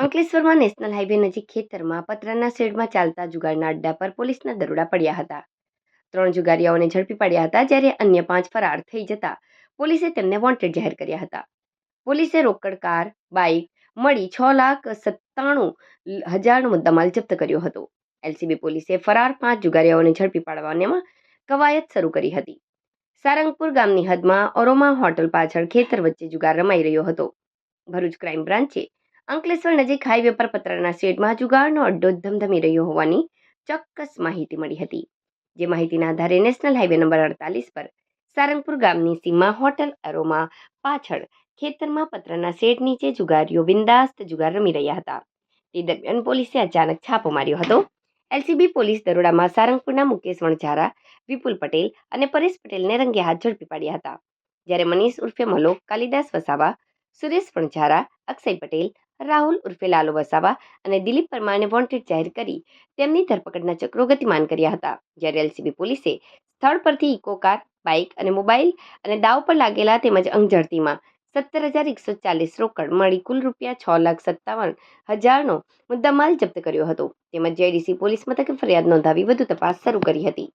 અંકલેશ્વરમાં national highway નજીક ખેતરમાં પતરાના શેડમાં ચાલતા જુગારના અડ્ડા પર પોલીસના દરોડા પડ્યા હતા. ત્રણ જુગારીઓને ઝડપી પાડ્યા હતા જ્યારે અન્ય પાંચ ફરાર થઈ જતા પોલીસે તેમને વોન્ટેડ જાહેર કર્યા હતા. પોલીસે રોકડ, કાર બાઇક મળી છ લાખ સત્તાણું હજારનો મુદ્દામાલ જપ્ત કર્યો હતો. એલસીબી પોલીસે ફરાર પાંચ જુગારીઓને ઝડપી પાડવામાં કવાયત શરૂ કરી હતી. સારંગપુર ગામની હદમાં ઓરોમા હોટલ પાછળ ખેતર વચ્ચે જુગાર રમાઈ રહ્યો હતો. ભરૂચ ક્રાઇમ બ્રાન્ચે અંકલેશ્વર નજીક હાઈવે પર પતરાના શેડમાં જુગારનો અડ્ડો ધમધમી રહ્યો હોવાની ચોક્કસ માહિતી મળી હતી, જે માહિતીના આધારે નેશનલ હાઈવે નંબર અડતાલીસ પર સારંગપુર ગામની સીમા હોટલ અરોમા પાછળ ખેતરમાં પતરાના શેડ નીચે જુગારીઓ બિંદાસ્ત જુગાર રમી રહ્યા હતા. તે દરમિયાન પોલીસે અચાનક છાપો માર્યો હતો. એલસીબી પોલીસ દરોડામાં સારંગપુરના મુકેશ વણઝારા, વિપુલ પટેલ અને પરેશ પટેલને રંગે હાથ ઝડપી પાડ્યા હતા. જ્યારે મનીષ ઉર્ફે મલોક, કાલિદાસ વસાવા, સુરેશ વણઝારા, અક્ષય પટેલ રાહુલ ઉર્ફે લાલો વસાવા અને દિલીપ પરમારને વોન્ટેડ જાહેર કરી તેમની ધરપકડના ચક્રો ગતિમાન કર્યા હતા. જ્યારે એલસીબી પોલીસે સ્થળ પરથી ઇકો કાર, બાઇક અને મોબાઈલ અને દાવ પર લાગેલા તેમજ અંગઝડતીમાં સત્તર હજાર એકસો ચાલીસ રોકડ મળી કુલ રૂપિયા છ લાખ સત્તાવન હજારનો મુદ્દામાલ જપ્ત કર્યો હતો. તેમજ જેડીસી પોલીસ મથકે ફરિયાદ નોંધાવી વધુ તપાસ શરૂ કરી હતી.